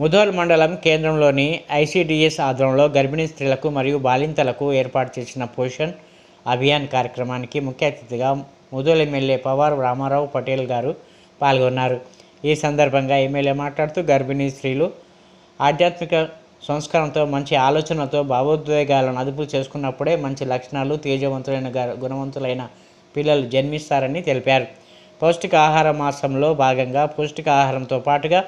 ముధోల్ మండలం కేంద్రంలోని ఐసీడీఎస్ ఆధ్వర్యంలో గర్భిణీ స్త్రీలకు మరియు బాలింతలకు ఏర్పాటు చేసిన పోషణ్ అభియాన్ కార్యక్రమానికి ముఖ్య అతిథిగా ముధోల్ ఎమ్మెల్యే పవార్ రామారావు పటేల్ గారు పాల్గొన్నారు. ఈ సందర్భంగా ఎమ్మెల్యే మాట్లాడుతూ గర్భిణీ స్త్రీలు ఆధ్యాత్మిక సంస్కారంతో మంచి ఆలోచనతో భావోద్వేగాలను అదుపు చేసుకున్నప్పుడే మంచి లక్షణాలు తేజవంతులైన గ- గుణవంతులైన పిల్లలు జన్మిస్తారని తెలిపారు. పౌష్టికాహార మాసంలో భాగంగా పౌష్టికాహారంతో పాటుగా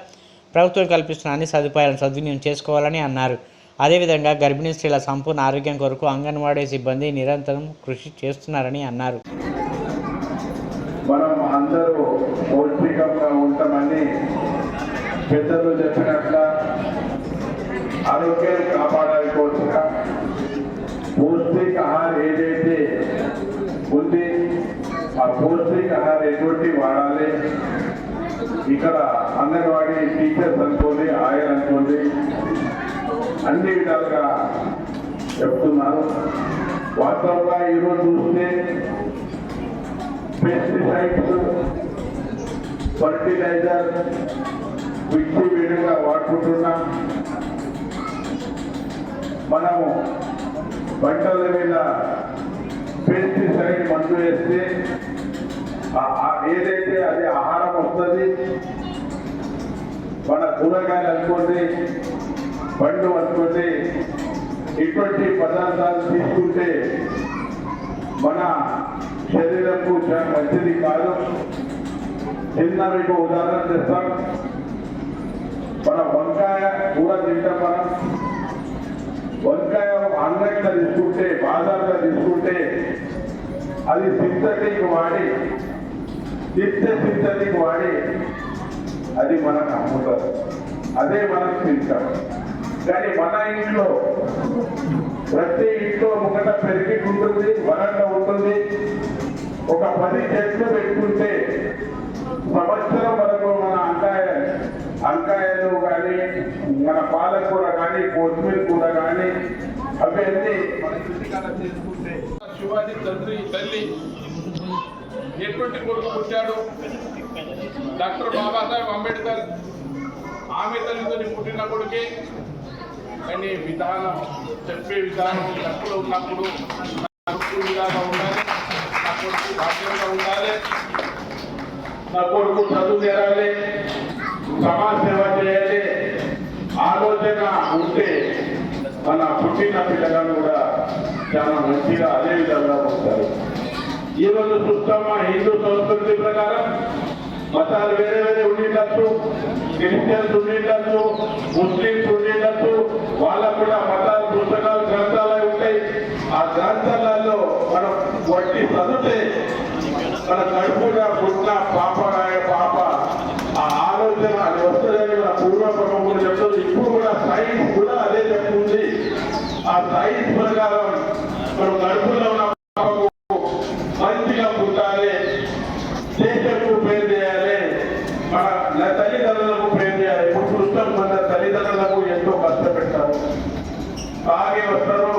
ప్రభుత్వం కల్పిస్తున్న అన్ని సదుపాయాలను సద్వినియోగం చేసుకోవాలని అన్నారు. అదేవిధంగా గర్భిణీ స్త్రీల సంపూర్ణ ఆరోగ్యం కొరకు అంగన్వాడీ సిబ్బంది నిరంతరం కృషి చేస్తున్నారని అన్నారు. మనం అందరూ పౌష్టికంగా ఉంటామని పెద్దలు చెప్పినట్ల ఆరోగ్యాన్ని కాపాడాలి కోసంగా పౌష్టికాహారం ఏదైతే ఉంది ఆ పౌష్టికాహారం ఎటువంటి వాడాలి? ఇక్కడ అంగన్వాడీ టీచర్స్ అనుకోండి ఆయన అనుకోండి అన్ని విధాలుగా చెప్తున్నారు. వాస్తవంగా ఈరోజు చూస్తే పెస్టిసైడ్స్ ఫర్టిలైజర్ విచ్చి విడిగా వాడుకుంటున్నాం. మనము పంటల మీద పెస్టిసైడ్ మందు వేస్తే ఏదైతే అది ఆహారం వస్తుంది మన కూరగాయలు అనుకోండి పండు అనుకోండి ఇటువంటి పదార్థాలు తీసుకుంటే మన శరీరంకు మంచిది కాదు. చిన్న మీకు ఉదాహరణ చేస్తాం. మన వంకాయ కూర తింటాం మనం. వంకాయ ఆన్లైన్లో తీసుకుంటే బాజార్లో తీసుకుంటే అది సింథటిక్ వాడి నిత్య సింథటిక్ వాడి అది మనకు అమ్ముతారు. అదే మనకు తింటాం కానీ మన ఇంట్లో ప్రతి ఇంట్లో ముంగట పెరిగి ఉంటుంది వరండా ఉంటుంది. ఒక పది చెట్లు పెట్టుకుంటే సంవత్సరం వరకు మన అంకాయ అంకాయలు కానీ మన పాలకూర కానీ కొత్తిమీర కూర కానీ అవన్నీ మన చేసుకుంటే శివాజీ తండ్రి తల్లి ఎటువంటి కొడుకు పుట్టాడు? డాక్టర్ బాబాసాహెబ్ అంబేద్కర్ ఆమె తల్లితో పుట్టిన కొడుకే. కానీ విధానం చెప్పే విధానం తప్పులు ఉన్నప్పుడు నా ఉండాలి నా కొడుకు భాగ్యంగా ఉండాలి నా కొడుకు చదువు చేరాలి సమాజ సేవ చేయాలి. ఆలోచన ఉంటే మన పుట్టిన పిల్లలను కూడా చాలా మంచిగా అదే విధంగా ఉంటారు ఈరోజు చూస్తామా హిందూ సంస్కృతి ప్రకారం మతాలు వేరే వేరే ఉండిండొచ్చు క్రిస్టియన్స్ ఉండిండొచ్చు ముస్లింస్ ఉండిండొచ్చు వాళ్ళకు కూడా మతాల పుస్తకాలు గ్రంథాలు ఉంటాయి. ఆ గ్రంథాలలో మనం వట్టి చదివితే మన కడుపుగా పుట్టిన పాపరాయ పాప ఆ ఆలోచన అది వస్తుందని మన పూర్వపరం కూడా చెప్తుంది. ఇప్పుడు కూడా సైన్స్ కూడా అదే చెప్తుంది. ఆ సైన్స్ ప్రకారం మనం కడుపులో తల్లిదండ్రులకు ప్రేమ చేయాలి. ఇప్పుడు చూస్తాం మన తల్లిదండ్రులకు ఎంతో కష్టపెట్టారు తాగి వస్తారు